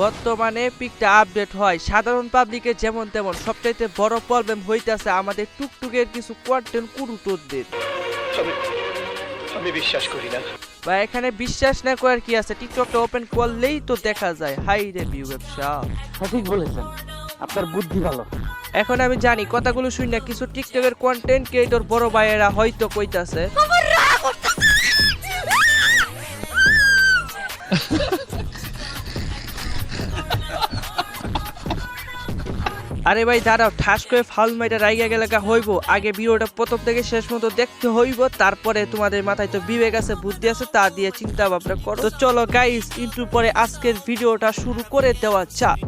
বর্তমানে পিকটা আপডেট হয়। সাধারণ পাবলিকের যেমন তেমন। সবচাইতে বড় প্রবলেম হইতাছে আমাদের টুকটুকের কিছু কন্টেন্ট কুরুটোদের আমি বিশ্বাস করি না। বা এখানে বিশ্বাস না করার কি আছে? টিকটকটা ওপেন করলেই তো দেখা যায়। হাই রে ভিউ ব্যবসা। সঠিক বলেছেন। আপনার বুদ্ধি ভালো। এখন আমি জানি কথাগুলো শুনি না কিছু টিকটকের কন্টেন্ট ক্রিয়েটর বড় ভাইয়েরা হয়তো কইতাছে। আরে ভাই, দাঁড়াও, ঠাস করে ফাউল মাইটা রাইগা গেলে গা হইব। আগে ভিডিওটা প্রথম থেকে শেষ মতো দেখতে হইব, তারপরে তোমাদের মাথায় তো বিবেক আছে, বুদ্ধি আছে, তা দিয়ে চিন্তা ভাবনা করো। তো চলো গাইস ইন্টু পরে আজকের ভিডিওটা শুরু করে দেওয়া যাক।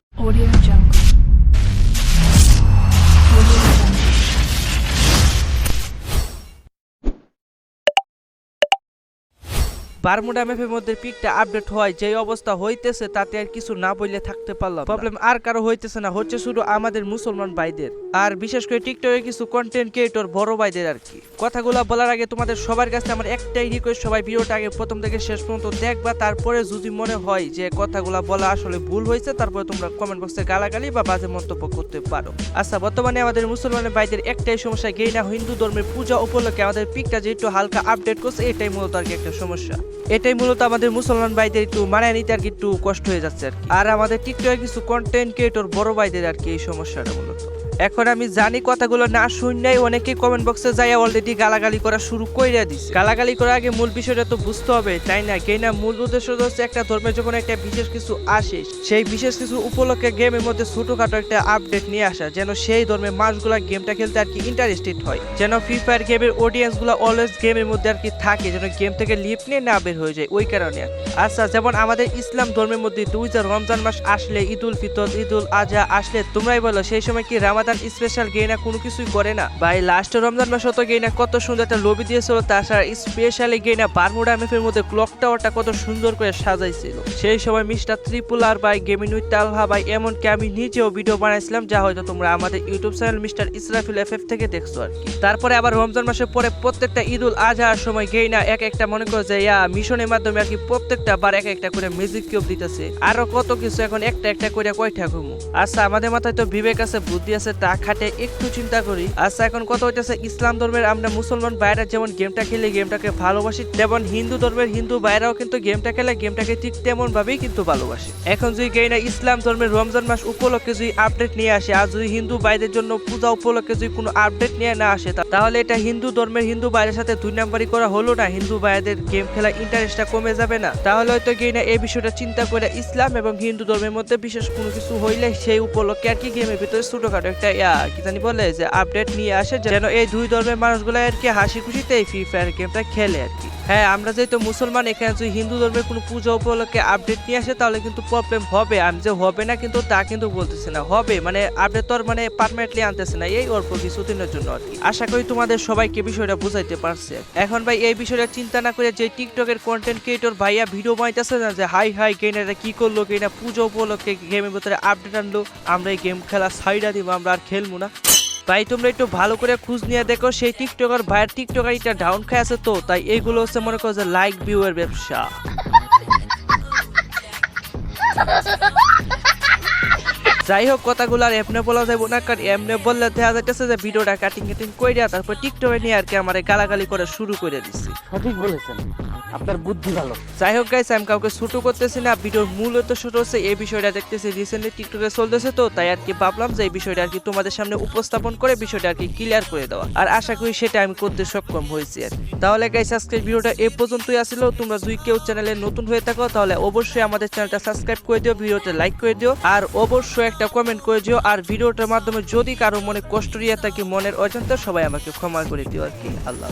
বারমুডা ম্যাপের মধ্যে পিকটা আপডেট হয়, যেই অবস্থা হইতেছে তাতে আর কিছু না বললে থাকতে পারলাম প্রবলেম আর কারও হইতেছে না, হচ্ছে শুধু আমাদের মুসলমান ভাইদের। আর বিশেষ করে টিকটকে কিছু কন্টেন্ট ক্রিয়েটর বড় ভাইদের আর কি। কথাগুলো বলার আগে তোমাদের সবার কাছে আমার একটাই রিকোয়েস্ট সবাই ভিডিওটা আগে প্রথম থেকে শেষ পর্যন্ত দেখবা, তারপরে যদি মনে হয় যে কথাগুলো বলা আসলে ভুল হয়েছে, তারপরে তোমরা কমেন্ট বক্সে গালাগালি বা বাজে মন্তব্য করতে পারো। আচ্ছা বর্তমানে আমাদের মুসলমান ভাইদের একটাই সমস্যা গেই না হিন্দু ধর্মের পূজা উপলক্ষে আমাদের পিকটা যেহেতু হালকা আপডেট করছে, এটাই মূলত আর কি একটা সমস্যা। এটাই মূলত আমাদের মুসলমান ভাইদের একটু মানায় নিতে আর কি একটু কষ্ট হয়ে যাচ্ছে আর আমাদের টিকটকে কিছু কন্টেন্ট ক্রিয়েটর বড় ভাইদের আর কি এই সমস্যাটা মূলত। এখন আমি জানি কথাগুলো না শুনলেই অনেকেই কমেন্ট বক্সে যাই অলরেডি গালাগালি করা শুরু কইরা দিছে। গালাগালি করার আগে মূল বিষয়টা তো বুঝতে হবে, তাই না? গেই না? মূল উদ্দেশ্য হচ্ছে একটা ধর্মের যখন একটা বিশেষ কিছু আসে, সেই বিশেষ কিছু উপলক্ষে গেমের মধ্যে ছোটখাটো একটা আপডেট নিয়ে আসা, যেন সেই ধর্মের মানুষগুলা গেমটা খেলতে আর কি ইন্টারেস্টেড হয়। যেন ফ্রি ফায়ার গেমের অডিয়েন্সগুলা অলওয়েজ গেমের মধ্যে আর কি থাকে, যেন গেম থেকে লিপ নিয়ে না বের হয়ে যায়, ওই কারণে আচ্ছা যেমন আমাদের ইসলাম ধর্মের মধ্যে দুই রমজান মাস আসলে ঈদ উল ফিতর ঈদ উল আজহা আসলে তোমরাই বলো, সেই সময় কি রামাদান স্পেশাল গেইনা কোনো কিছুই করে না। ভাই লাস্ট রমজান মাস তো গেইনা কত সুন্দর একটা লবি দিয়েছিল, তাছাড়া স্পেশালি গেইনা বারমুডা ম্যাপের মধ্যে ক্লক টাওয়ারটা কত সুন্দর করে সাজাইছিল। সেই সময় মিস্টার ত্রিপুলার ভাই গেমিং উইথ তালহা ভাই, এমনকি আমি নিজেও ভিডিও বানাইছিলাম, যা হয়তো তোমরা আমাদের YouTube channel mister Israfil F F থেকে দেখছ আর কি। তারপরে আবার রমজান মাসের পরে প্রত্যেকটা ঈদ উল আজহার সময় গেইনা এক একটা মনে করো যে, ইয়া, মিশনের মাধ্যমে আর কি প্রত্যেকটা বার এক একটা করে মিউজিক কিউব দিতেছে। আরও কত কিছু এখন একটা একটা করে কয়টা ঘুমু। আচ্ছা আমাদের মাথায় তো বিবেক আছে, বুদ্ধি আছে তা খাটে একটু চিন্তা করি। আচ্ছা এখন কথা হইতেছে ইসলাম ধর্মের আমরা মুসলমান ভাইরা যেমন গেমটা খেলে গেমটাকে ভালোবাসি, তেমন হিন্দু ধর্মের হিন্দু ভাইরাও কিন্তু গেমটা খেলে গেমটাকে ঠিক তেমন ভাবেই কিন্তু ভালোবাসে। এখন যদি গেইনা ইসলাম ধর্মের রমজান মাস উপলক্ষে যদি আপডেট নিয়ে আসে, আর যদি হিন্দু ভাইদের জন্য পূজা উপলক্ষে যদি কোনো আপডেট নিয়ে না আসে তাহলে এটা হিন্দু ধর্মের হিন্দু ভাইয়ের সাথে দুই নাম্বারই করা হলো না। হিন্দু ভাইদের গেম খেলা ইন্টারেস্টটা কমে যাবে না। তাহলে হয়তো গেইনা এই বিষয়টা চিন্তা করে ইসলাম এবং হিন্দু ধর্মের মধ্যে বিশেষ কোনো কিছু হইলে সেই উপলক্ষে আর কি গেমের ভিতরে ছোটখাটো একটা, ইয়া, কি জানি বলে যে আপডেট নিয়ে আসে যেন এই দুই ধর্মের মানুষগুলো আর কি হাসি খুশিতে এই ফ্রি ফায়ার গেমটা খেলে আর কি। হ্যাঁ আমরা যেহেতু মুসলমান, এখানে যদি হিন্দু ধর্মের কোনো পূজা উপলক্ষে আপডেট নিয়ে আসে, তাহলে কিন্তু প্রবলেম হবে। আমি যে হবে না কিন্তু তা কিন্তু বলতেছি না। হবে মানে আপডেট তো মানে পারমানেন্টলি আনতেছে না। এই অল্প কিছুদিনের জন্য আর কি। আশা করি তোমাদের সবাইকে বিষয়টা বুঝাইতে পারছে। এখন ভাই, এই বিষয়টা চিন্তা না করে যে টিকটকের কন্টেন্ট ক্রিয়েটর ভাইয়া ভিডিও বানাইতেছে না যে, হাই হাই গেইনারা কি করল গেইনা পুজো উপলক্ষে গেমের ভিতরে আপডেট আনলো, আমরা এই গেম খেলা সাইডা দিব, আমরা আর খেলব না। ভাই তোমরা একটু ভালো করে খোঁজ নিয়ে দেখো, সেই টিকটকার ভাইয়ের টিকটকার এটা ডাউন খায় আছে তো, তাই এইগুলো হচ্ছে মনে করো যে লাইক ভিউয়ের ব্যবসা। যাই হোক, কথাগুলো আর এমনি বলা যাব না, কারণ এমনি বললে দেখা যাইতেছে যে ভিডিওটা কাটিং কাটিং কইরা তারপর টিকটকে নিয়ে আর কি আমার গালাগালি করে শুরু করে দিচ্ছি সঠিক বলেছেন। আপনার বুদ্ধি ভালো। যাই হোক গাইস আমি কাউকে ছোট করতেছি না, ভিডিওর মূল তো ছোট হচ্ছে এই বিষয়টা দেখতেছি। রিসেন্টলি টিকটকে চলতেছে তো, তাই আর কি ভাবলাম যে এই বিষয়টা আর কি তোমাদের সামনে উপস্থাপন করে বিষয়টা আর কি ক্লিয়ার করে দেওয়া। আর আশা করি সেটা আমি করতে সক্ষম হয়েছি আর তাহলে গাইস আজকের ভিডিওটা এ পর্যন্তই আসিল। তোমরা যদি কেউ চ্যানেলে নতুন হয়ে থাকো, তাহলে অবশ্যই আমাদের চ্যানেলটা সাবস্ক্রাইব করে দিও, ভিডিওতে লাইক করে দিও, আর অবশ্যই একটা কমেন্ট করে দিও। আর ভিডিওটার মাধ্যমে যদি কারও মনে কষ্ট দিয়ে থাকে, মনের অজান্তে সবাই আমাকে ক্ষমা করে দিও আর কি। আল্লাহ।